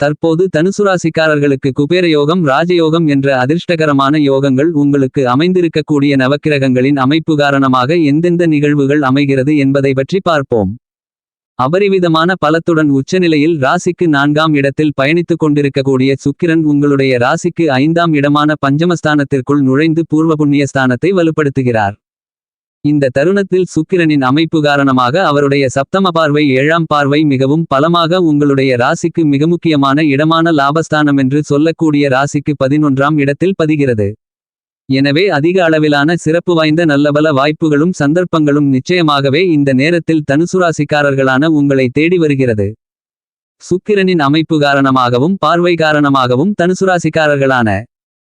தற்போது தனுசுராசிக்காரர்களுக்கு குபேர யோகம் ராஜயோகம் என்ற அதிர்ஷ்டகரமான யோகங்கள் உங்களுக்கு அமைந்திருக்கக்கூடிய நவக்கிரகங்களின் அமைப்பு காரணமாக எந்தெந்த நிகழ்வுகள் அமைகிறது என்பதை பற்றி பார்ப்போம். அபரிவிதமான பலத்துடன் உச்சநிலையில் ராசிக்கு நான்காம் இடத்தில் பயணித்துக் கொண்டிருக்கக்கூடிய சுக்கிரன் உங்களுடைய ராசிக்கு ஐந்தாம் இடமான பஞ்சமஸ்தானத்திற்குள் நுழைந்து பூர்வ புண்ணிய ஸ்தானத்தை வலுப்படுத்துகிறார். இந்த தருணத்தில் சுக்கிரனின் அமைப்பு காரணமாக அவருடைய சப்தம பார்வை ஏழாம் பார்வை மிகவும் பலமாக உங்களுடைய ராசிக்கு மிக முக்கியமான இடமான லாபஸ்தானம் என்று சொல்லக்கூடிய ராசிக்கு பதினொன்றாம் இடத்தில் பதிகிறது. எனவே அதிக அளவிலான சிறப்பு வாய்ந்த நல்லபல வாய்ப்புகளும் சந்தர்ப்பங்களும் நிச்சயமாகவே இந்த நேரத்தில் தனுசுராசிக்காரர்களான உங்களை தேடி வருகிறது. சுக்கிரனின் அமைப்பு காரணமாகவும் பார்வை காரணமாகவும் தனுசுராசிக்காரர்களான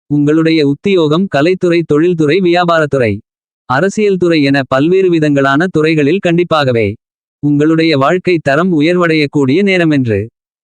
உங்களுடைய உத்தியோகம் கலைத்துறை தொழில்துறை வியாபாரத்துறை அரசியல் துறை என பல்வேறு விதங்களான துறைகளில் கண்டிப்பாகவே உங்களுடைய வாழ்க்கை தரம் உயர்வடையக்கூடிய நேரமென்று.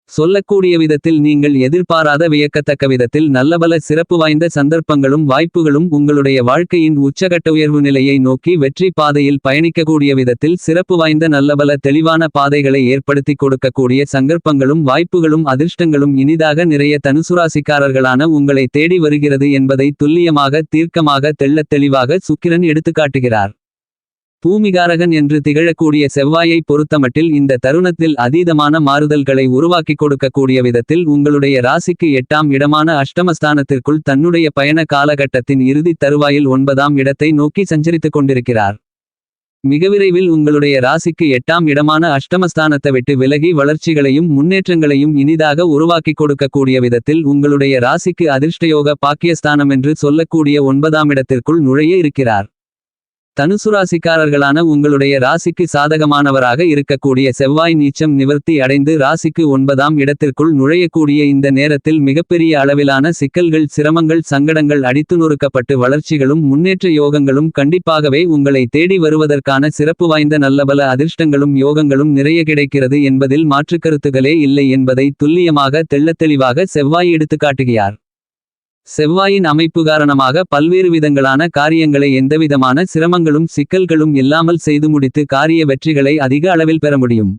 சொல்லக்கூடிய விதத்தில் நீங்கள் எதிர்பாராத வியக்கத்தக்க விதத்தில் நல்லபல சிறப்பு வாய்ந்த சந்தர்ப்பங்களும் வாய்ப்புகளும் உங்களுடைய வாழ்க்கையின் உச்சகட்ட உயர்வு நிலையை நோக்கி வெற்றி பாதையில் பயணிக்கக்கூடிய விதத்தில் சிறப்பு வாய்ந்த நல்லபல தெளிவான பாதைகளை ஏற்படுத்திக் கொடுக்கக்கூடிய சந்தர்ப்பங்களும் வாய்ப்புகளும் அதிர்ஷ்டங்களும் இனிதாக நிறைய தனுசுராசிக்காரர்களான உங்களை தேடி வருகிறது என்பதை துல்லியமாக தீர்க்கமாக தெள்ளத் தெளிவாக சுக்கிரன் எடுத்துக்காட்டுகிறார். பூமிகாரகன் என்று திகழக்கூடிய செவ்வாயை பொறுத்தமட்டில் இந்த தருணத்தில் அதீதமான மாறுதல்களை உருவாக்கிக் கொடுக்கக்கூடிய விதத்தில் உங்களுடைய ராசிக்கு எட்டாம் இடமான அஷ்டமஸ்தானத்திற்குள் தன்னுடைய பயண காலகட்டத்தின் இறுதித் தருவாயில் ஒன்பதாம் இடத்தை நோக்கி சஞ்சரித்துக் கொண்டிருக்கிறார். மிக விரைவில் உங்களுடைய ராசிக்கு எட்டாம் இடமான அஷ்டமஸ்தானத்தை விட்டு விலகி வளர்ச்சிகளையும் முன்னேற்றங்களையும் இனிதாக உருவாக்கிக் கொடுக்கக்கூடிய விதத்தில் உங்களுடைய ராசிக்கு அதிர்ஷ்டயோக பாக்கியஸ்தானம் என்று சொல்லக்கூடிய ஒன்பதாம் இடத்திற்குள் நுழைய இருக்கிறார். தனுசுராசிக்காரர்களான உங்களுடைய ராசிக்கு சாதகமானவராக இருக்கக்கூடிய செவ்வாய் நீச்சம் நிவர்த்தி அடைந்து ராசிக்கு ஒன்பதாம் இடத்திற்குள் நுழையக்கூடிய இந்த நேரத்தில் மிகப்பெரிய அளவிலான சிக்கல்கள் சிரமங்கள் சங்கடங்கள் அடித்து நொறுக்கப்பட்டு வளர்ச்சிகளும் முன்னேற்ற யோகங்களும் கண்டிப்பாகவே உங்களை தேடி வருவதற்கான சிறப்பு வாய்ந்த நல்லபல அதிர்ஷ்டங்களும் யோகங்களும் நிறைய கிடைக்கிறது என்பதில் மாற்றுக்கருத்துகளே இல்லை என்பதை துல்லியமாக தெள்ளத்தெளிவாக செவ்வாய் எடுத்துக்காட்டுகிறார். செவ்வாயின் அமைப்பு காரணமாக பல்வேறு விதங்களான காரியங்களை எந்தவிதமான சிரமங்களும் சிக்கல்களும் இல்லாமல் செய்து முடித்து காரிய வெற்றிகளை அதிக அளவில் பெற முடியும்.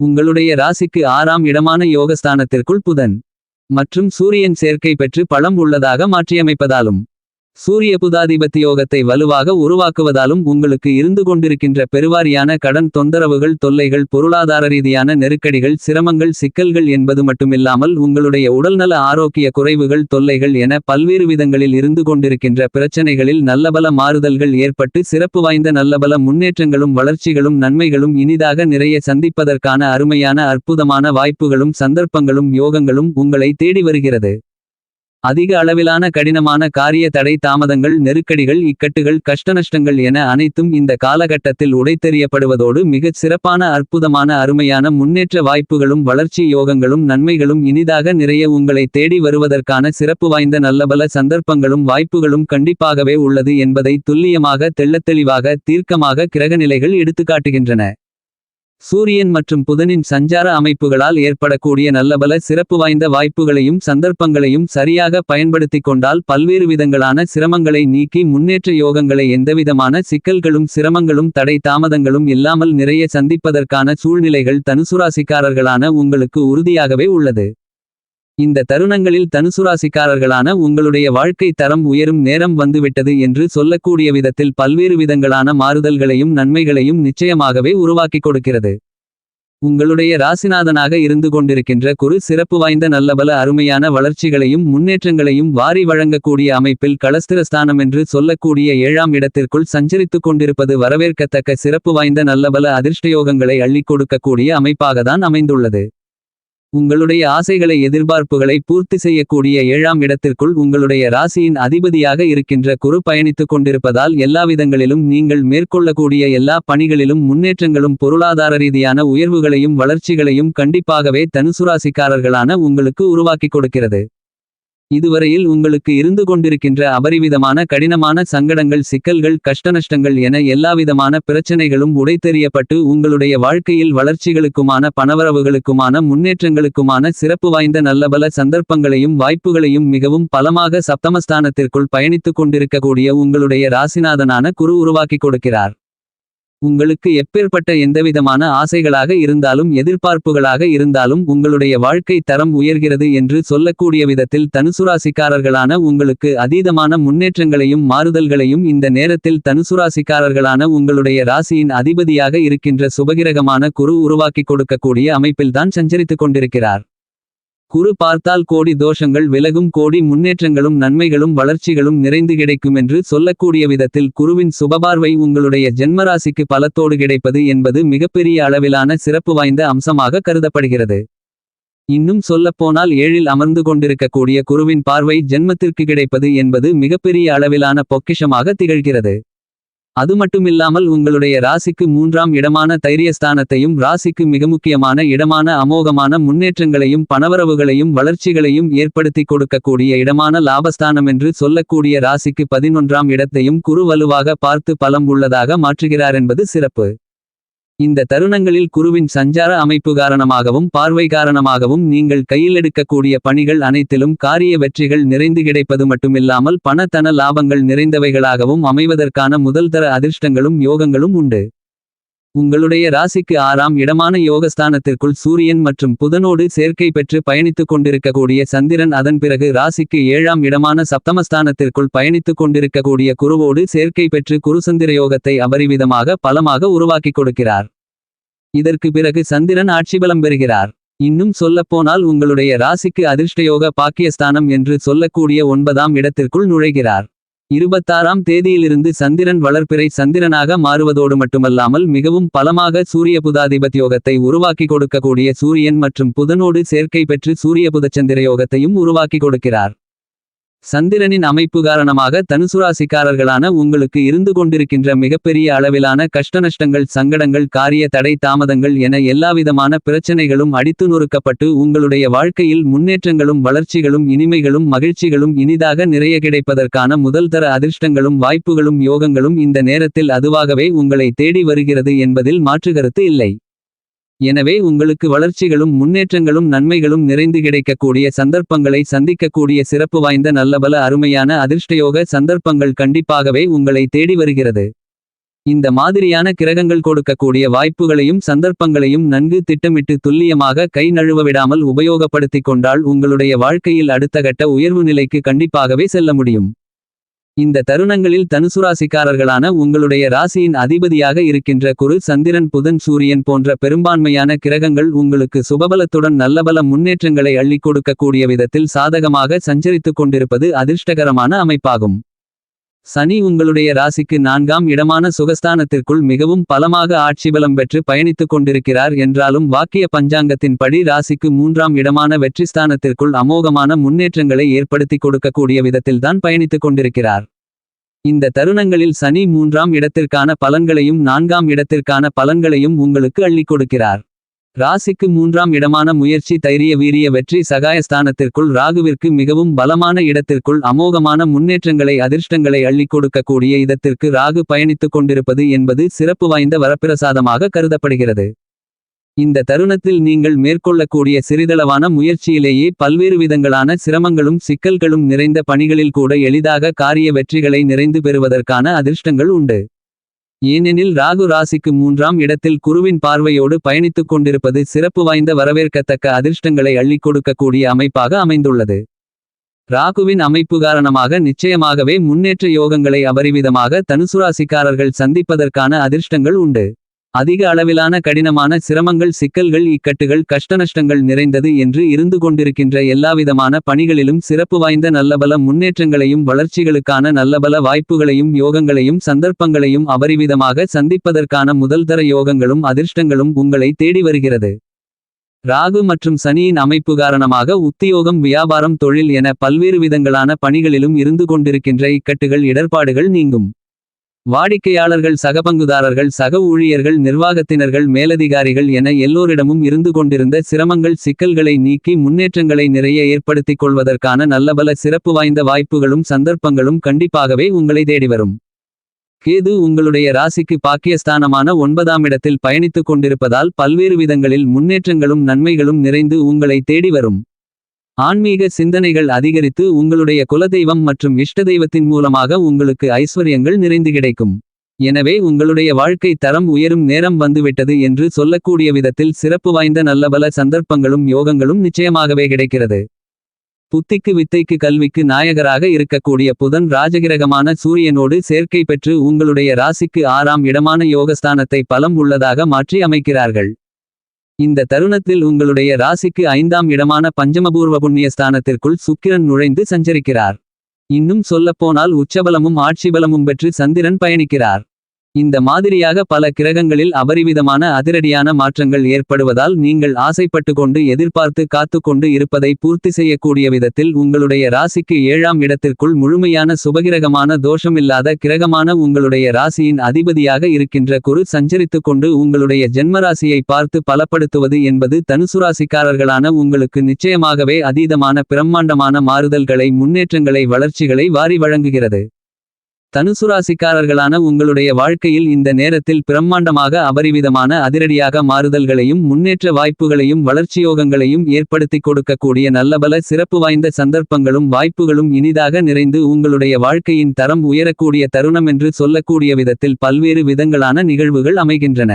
உங்களுடைய ராசிக்கு ஆறாம் இடமான யோகஸ்தானத்திற்குள் புதன் மற்றும் சூரியன் சேர்க்கை பெற்று பலம் உள்ளதாக மாற்றியமைப்பதாலும் சூரிய புதாதிபத்தி யோகத்தை வலுவாக உருவாக்குவதாலும் உங்களுக்கு இருந்து கொண்டிருக்கின்ற பெருவாரியான கடன் தொந்தரவுகள் தொல்லைகள் பொருளாதார ரீதியான நெருக்கடிகள் சிரமங்கள் சிக்கல்கள் என்பது மட்டுமில்லாமல் உங்களுடைய உடல்நல ஆரோக்கிய குறைவுகள் தொல்லைகள் என பல்வேறு விதங்களில் இருந்து கொண்டிருக்கின்ற பிரச்சனைகளில் நல்லபல மாறுதல்கள் ஏற்பட்டு சிறப்பு வாய்ந்த நல்லபல முன்னேற்றங்களும் வளர்ச்சிகளும் நன்மைகளும் இனிதாக நிறைய சந்திப்பதற்கான அருமையான அற்புதமான வாய்ப்புகளும் சந்தர்ப்பங்களும் யோகங்களும் உங்களை தேடி வருகிறது. அதிக அளவிலான கடினமான காரிய தடை தாமதங்கள் நெருக்கடிகள் இக்கட்டுகள் கஷ்டநஷ்டங்கள் என அனைத்தும் இந்த காலகட்டத்தில் உடைத்தெறியப்படுவதோடு மிகச் சிறப்பான அற்புதமான அருமையான முன்னேற்ற வாய்ப்புகளும் வளர்ச்சி யோகங்களும் நன்மைகளும் இனிதாக நிறைய உங்களை தேடி வருவதற்கான சிறப்பு வாய்ந்த நல்லபல சந்தர்ப்பங்களும் வாய்ப்புகளும் கண்டிப்பாகவே உள்ளது என்பதை துல்லியமாக தெள்ளத்தெளிவாக தீர்க்கமாக கிரகநிலைகள் எடுத்துக்காட்டுகின்றன. சூரியன் மற்றும் புதனின் சஞ்சார அமைப்புகளால் ஏற்படக்கூடிய நல்லபல சிறப்பு வாய்ந்த வாய்ப்புகளையும் சந்தர்ப்பங்களையும் சரியாக பயன்படுத்திக் கொண்டால் பல்வேறு விதங்களான சிரமங்களை நீக்கி முன்னேற்ற யோகங்களை எந்தவிதமான சிக்கல்களும் சிரமங்களும் தடை தாமதங்களும் இல்லாமல் நிறைய சந்திப்பதற்கான சூழ்நிலைகள் தனுசுராசிக்காரர்களான உங்களுக்கு உறுதியாகவே உள்ளது. இந்த தருணங்களில் தனுசுராசிக்காரர்களான உங்களுடைய வாழ்க்கை தரம் உயரும் நேரம் வந்துவிட்டது என்று சொல்லக்கூடிய விதத்தில் பல்வேறு விதங்களான மாறுதல்களையும் நன்மைகளையும் நிச்சயமாகவே உருவாக்கிக் கொடுக்கிறது. உங்களுடைய ராசிநாதனாக இருந்து கொண்டிருக்கின்ற குரு சிறப்பு வாய்ந்த நல்லபல அருமையான வளர்ச்சிகளையும் முன்னேற்றங்களையும் வாரி வழங்கக்கூடிய அமைப்பில் களஸ்திரஸ்தானம் என்று சொல்லக்கூடிய ஏழாம் இடத்திற்குள் சஞ்சரித்துக் கொண்டிருப்பது வரவேற்கத்தக்க சிறப்பு வாய்ந்த நல்லபல அதிர்ஷ்டயோகங்களை அள்ளிக் கொடுக்கக்கூடிய அமைப்பாகத்தான் அமைந்துள்ளது. உங்களுடைய ஆசைகளை எதிர்பார்ப்புகளை பூர்த்தி செய்யக்கூடிய ஏழாம் இடத்திற்குள் உங்களுடைய ராசியின் அதிபதியாக இருக்கின்ற குரு பயணித்துக் கொண்டிருப்பதால் எல்லாவிதங்களிலும் நீங்கள் மேற்கொள்ளக்கூடிய எல்லா பணிகளிலும் முன்னேற்றங்களும் பொருளாதார ரீதியான உயர்வுகளையும் வளர்ச்சிகளையும் கண்டிப்பாகவே தனுசுராசிக்காரர்களான உங்களுக்கு உருவாக்கிக் கொடுக்கிறது. இதுவரையில் உங்களுக்கு இருந்து கொண்டிருக்கின்ற அபரிவிதமான கடினமான சங்கடங்கள் சிக்கல்கள் கஷ்டநஷ்டங்கள் என எல்லாவிதமான பிரச்சனைகளும் உடைத்தெறியப்பட்டு உங்களுடைய வாழ்க்கையில் வளர்ச்சிகளுக்குமான பணவரவுகளுக்குமான முன்னேற்றங்களுக்குமான சிறப்பு வாய்ந்த நல்லபல சந்தர்ப்பங்களையும் வாய்ப்புகளையும் மிகவும் பலமாக சப்தமஸ்தானத்திற்குள் பயணித்துக் கொண்டிருக்கக்கூடிய உங்களுடைய ராசிநாதனான குரு உருவாக்கிக் கொடுக்கிறார். உங்களுக்கு எப்பேற்பட்ட எந்தவிதமான ஆசைகளாக இருந்தாலும் எதிர்பார்ப்புகளாக இருந்தாலும் உங்களுடைய வாழ்க்கை தரம் உயர்கிறது என்று சொல்லக்கூடிய விதத்தில் தனுசுராசிக்காரர்களான உங்களுக்கு அதீதமான முன்னேற்றங்களையும் மாறுதல்களையும் இந்த நேரத்தில் தனுசுராசிக்காரர்களான உங்களுடைய ராசியின் அதிபதியாக இருக்கின்ற சுபகிரகமான குரு உருவாக்கி கொடுக்கக்கூடிய அமைப்பில்தான் சஞ்சரித்துக் கொண்டிருக்கிறார். குரு பார்த்தால் கோடி தோஷங்கள் விலகும் கோடி முன்னேற்றங்களும் நன்மைகளும் வளர்ச்சிகளும் நிறைந்து கிடைக்கும் என்று சொல்லக்கூடிய விதத்தில் குருவின் சுபபார்வை உங்களுடைய ஜென்மராசிக்கு பலத்தோடு கிடைப்பது என்பது மிகப்பெரிய அளவிலான சிறப்பு வாய்ந்த அம்சமாக கருதப்படுகிறது. இன்னும் சொல்லப்போனால் ஏழில் அமர்ந்து கொண்டிருக்கக்கூடிய குருவின் பார்வை ஜென்மத்திற்கு கிடைப்பது என்பது மிகப்பெரிய அளவிலான பொக்கிஷமாக திகழ்கிறது. அது மட்டுமில்லாமல் உங்களுடைய ராசிக்கு மூன்றாம் இடமான தைரியஸ்தானத்தையும் ராசிக்கு மிக முக்கியமான இடமான அமோகமான முன்னேற்றங்களையும் பணவரவுகளையும் வளர்ச்சிகளையும் ஏற்படுத்தி கொடுக்கக்கூடிய இடமான லாபஸ்தானம் என்று சொல்லக்கூடிய ராசிக்கு பதினொன்றாம் இடத்தையும் குறு வலுவாக பார்த்து பலம் உள்ளதாக மாற்றுகிறார் என்பது சிறப்பு. இந்த தருணங்களில் குருவின் சஞ்சார அமைப்பு காரணமாகவும் பார்வை காரணமாகவும் நீங்கள் கையில் எடுக்கக்கூடிய பணிகள் அனைத்திலும் காரிய வெற்றிகள் நிறைந்து கிடைப்பது மட்டுமில்லாமல் பண தன லாபங்கள் நிறைந்தவைகளாகவும் அமைவதற்கான முதல்தர அதிர்ஷ்டங்களும் யோகங்களும் உண்டு. உங்களுடைய ராசிக்கு ஆறாம் இடமான யோகஸ்தானத்திற்குள் சூரியன் மற்றும் புதனோடு சேர்க்கை பெற்று பயணித்துக் கொண்டிருக்கக்கூடிய சந்திரன் அதன் பிறகு ராசிக்கு ஏழாம் இடமான சப்தமஸ்தானத்திற்குள் பயணித்துக் கொண்டிருக்கக்கூடிய குருவோடு சேர்க்கை பெற்று குருசந்திர யோகத்தை அபரிவிதமாக பலமாக உருவாக்கிக் கொடுக்கிறார். இதற்கு பிறகு சந்திரன் ஆட்சி பலம் பெறுகிறார். இன்னும் சொல்லப்போனால் உங்களுடைய ராசிக்கு அதிர்ஷ்டயோக பாக்கியஸ்தானம் என்று சொல்லக்கூடிய ஒன்பதாம் இடத்திற்குள் நுழைகிறார். இருபத்தாறாம் தேதியிலிருந்து சந்திரன் வளர்ப்பிறை சந்திரனாக மாறுவதோடு மட்டுமல்லாமல் மிகவும் பலமாக சூரிய புதாதிபத்யோகத்தை உருவாக்கி கொடுக்கக்கூடிய சூரியன் மற்றும் புதனோடு சேர்க்கை பெற்று சூரிய புதச்சந்திர யோகத்தையும் உருவாக்கி கொடுக்கிறார். சந்திரனின் அமைப்பு காரணமாக தனுசுராசிக்காரர்களான உங்களுக்கு இருந்து கொண்டிருக்கின்ற மிகப்பெரிய அளவிலான கஷ்டநஷ்டங்கள் சங்கடங்கள் காரிய தடை தாமதங்கள் என எல்லாவிதமான பிரச்சனைகளும் அடித்து நொறுக்கப்பட்டு உங்களுடைய வாழ்க்கையில் முன்னேற்றங்களும் வளர்ச்சிகளும் இனிமைகளும் மகிழ்ச்சிகளும் இனிதாக நிறைய கிடைப்பதற்கான முதல்தர அதிர்ஷ்டங்களும் வாய்ப்புகளும் யோகங்களும் இந்த நேரத்தில் அதுவாகவே உங்களை தேடி வருகிறது என்பதில் மாற்றுகருத்து இல்லை. எனவே உங்களுக்கு வளர்ச்சிகளும் முன்னேற்றங்களும் நன்மைகளும் நிறைந்து கிடைக்கக்கூடிய சந்தர்ப்பங்களை சந்திக்கக்கூடிய சிறப்பு வாய்ந்த நல்லபல அருமையான அதிர்ஷ்டயோக சந்தர்ப்பங்கள் கண்டிப்பாகவே உங்களை தேடி வருகிறது. இந்த மாதிரியான கிரகங்கள் கொடுக்கக்கூடிய வாய்ப்புகளையும் சந்தர்ப்பங்களையும் நன்கு திட்டமிட்டு துல்லியமாக கை நழுவ விடாமல் உபயோகப்படுத்திக் கொண்டால் உங்களுடைய வாழ்க்கையில் அடுத்த கட்ட உயர்வு நிலைக்கு கண்டிப்பாகவே செல்ல முடியும். இந்த தருணங்களில் தனுசுராசிக்காரர்களான உங்களுடைய ராசியின் அதிபதியாக இருக்கின்ற குரு சந்திரன் புதன் சூரியன் போன்ற பெரும்பான்மையான கிரகங்கள் உங்களுக்கு சுபபலத்துடன் நல்லபல முன்னேற்றங்களை அள்ளிக் கொடுக்கக்கூடிய விதத்தில் சாதகமாக சஞ்சரித்துக் கொண்டிருப்பது அதிர்ஷ்டகரமான அமைப்பாகும். சனி உங்களுடைய ராசிக்கு நான்காம் இடமான சுகஸ்தானத்திற்குள் மிகவும் பலமாக ஆட்சிபலம் பெற்று பயணித்துக் கொண்டிருக்கிறார் என்றாலும் வாக்கிய பஞ்சாங்கத்தின்படி ராசிக்கு மூன்றாம் இடமான வெற்றிஸ்தானத்திற்குள் அமோகமான முன்னேற்றங்களை ஏற்படுத்தி கொடுக்கக்கூடிய விதத்தில்தான் பயணித்துக் கொண்டிருக்கிறார். இந்த தருணங்களில் சனி மூன்றாம் இடத்திற்கான பலன்களையும் நான்காம் இடத்திற்கான பலன்களையும் உங்களுக்கு அள்ளிக் கொடுக்கிறார். ராசிக்கு மூன்றாம் இடமான முயற்சி தைரிய வீரிய வெற்றி சகாயஸ்தானத்திற்குள் ராகுவிற்கு மிகவும் பலமான இடத்திற்குள் அமோகமான முன்னேற்றங்களை அதிர்ஷ்டங்களை அள்ளி கொடுக்கக்கூடிய இடத்திற்கு ராகு பயணித்துக் கொண்டிருப்பது என்பது சிறப்பு வாய்ந்த வரப்பிரசாதமாக கருதப்படுகிறது. இந்த தருணத்தில் நீங்கள் மேற்கொள்ளக்கூடிய சிறிதளவான முயற்சியிலேயே பல்வேறு விதங்களான சிரமங்களும் சிக்கல்களும் நிறைந்த பணிகளில் கூட எளிதாக காரிய வெற்றிகளை நிறைந்து பெறுவதற்கான அதிர்ஷ்டங்கள் உண்டு. ஏனெனில் ராகு ராசிக்கு மூன்றாம் இடத்தில் குருவின் பார்வையோடு பயணித்துக் கொண்டிருப்பது சிறப்பு வாய்ந்த வரவேற்கத்தக்க அதிர்ஷ்டங்களை அள்ளிக் கொடுக்கக்கூடிய அமைப்பாக அமைந்துள்ளது. ராகுவின் அமைப்பு காரணமாக நிச்சயமாகவே முன்னேற்ற யோகங்களை அபரிவிதமாக தனுசுராசிக்காரர்கள் சந்திப்பதற்கான அதிர்ஷ்டங்கள் உண்டு. அதிக அளவிலான கடினமான சிரமங்கள் சிக்கல்கள் இக்கட்டுகள் கஷ்டநஷ்டங்கள் நிறைந்தது என்று இருந்து கொண்டிருக்கின்ற எல்லாவிதமான பணிகளிலும் சிறப்பு வாய்ந்த நல்லபல முன்னேற்றங்களையும் வளர்ச்சிகளுக்கான நல்லபல வாய்ப்புகளையும் யோகங்களையும் சந்தர்ப்பங்களையும் அபரிவிதமாக சந்திப்பதற்கான முதல்தர யோகங்களும் அதிர்ஷ்டங்களும் உங்களை தேடி வருகிறது. ராகு மற்றும் சனியின் அமைப்பு காரணமாக உத்தியோகம் வியாபாரம் தொழில் என பல்வேறு விதங்களான பணிகளிலும் இருந்து கொண்டிருக்கின்ற இக்கட்டுகள் இடர்பாடுகள் நீங்கும். வாடிக்கையாளர்கள் சகபங்குதாரர்கள் சக ஊழியர்கள் நிர்வாகத்தினர்கள் மேலதிகாரிகள் என எல்லோரிடமும் இருந்து கொண்டிருந்த சிரமங்கள் சிக்கல்களை நீக்கி முன்னேற்றங்களை நிறைய ஏற்படுத்திக் கொள்வதற்கான நல்லபல சிறப்பு வாய்ந்த வாய்ப்புகளும் சந்தர்ப்பங்களும் கண்டிப்பாகவே உங்களை தேடி வரும். கேது உங்களுடைய ராசிக்கு பாக்கியஸ்தானமான ஒன்பதாம் இடத்தில் பயணித்துக் கொண்டிருப்பதால் பல்வேறு விதங்களில் முன்னேற்றங்களும் நன்மைகளும் நிறைந்து உங்களை தேடி வரும். ஆன்மீக சிந்தனைகள் அதிகரித்து உங்களுடைய குலதெய்வம் மற்றும் இஷ்ட தெய்வத்தின் மூலமாக உங்களுக்கு ஐஸ்வர்யங்கள் நிறைந்து கிடைக்கும் எனவே உங்களுடைய வாழ்க்கை தரம் உயரும் நேரம் வந்துவிட்டது என்று சொல்லக்கூடிய விதத்தில் சிறப்பு வாய்ந்த நல்லபல சந்தர்ப்பங்களும் யோகங்களும் நிச்சயமாகவே கிடைக்கிறது. புத்திக்கு வித்தைக்கு கல்விக்கு நாயகராக இருக்கக்கூடிய புதன் ராஜகிரகமான சூரியனோடு சேர்க்கை பெற்று உங்களுடைய ராசிக்கு ஆறாம் இடமான யோகஸ்தானத்தை பலம் உள்ளதாக மாற்றி அமைக்கிறார்கள். இந்த தருணத்தில் உங்களுடைய ராசிக்கு ஐந்தாம் இடமான பஞ்சமபூர்வ புண்ணிய ஸ்தானத்திற்குள் சுக்கிரன் நுழைந்து சஞ்சரிக்கிறார். இன்னும் சொல்லப்போனால் உச்சபலமும் ஆட்சிபலமும் பெற்று சந்திரன் பயணிக்கிறார். இந்த மாதிரியாக பல கிரகங்களில் அபரிவிதமான அதிரடியான மாற்றங்கள் ஏற்படுவதால் நீங்கள் ஆசைப்பட்டு கொண்டு எதிர்பார்த்து காத்து கொண்டு இருப்பதை பூர்த்தி செய்யக்கூடிய விதத்தில் உங்களுடைய ராசிக்கு ஏழாம் இடத்திற்குள் முழுமையான சுபகிரகமான தோஷமில்லாத கிரகமான உங்களுடைய ராசியின் அதிபதியாக இருக்கின்ற குரு சஞ்சரித்து கொண்டு உங்களுடைய ஜென்மராசியை பார்த்து பலப்படுத்துவது என்பது தனுசுராசிக்காரர்களான உங்களுக்கு நிச்சயமாகவே அதீதமான பிரம்மாண்டமான மாறுதல்களை முன்னேற்றங்களை வளர்ச்சிகளை வாரி வழங்குகிறது. தனுசுராசிக்காரர்களான உங்களுடைய வாழ்க்கையில் இந்த நேரத்தில் பிரம்மாண்டமாக அபரிவிதமான அதிரடியாக மாறுதல்களையும் முன்னேற்ற வாய்ப்புகளையும் வளர்ச்சியோகங்களையும் ஏற்படுத்திக் கொடுக்கக்கூடிய நல்லபல சிறப்பு வாய்ந்த சந்தர்ப்பங்களும் வாய்ப்புகளும் இனிதாக நிறைந்து உங்களுடைய வாழ்க்கையின் தரம் உயரக்கூடிய தருணம் என்று சொல்லக்கூடிய விதத்தில் பல்வேறு விதங்களான நிகழ்வுகள் அமைகின்றன.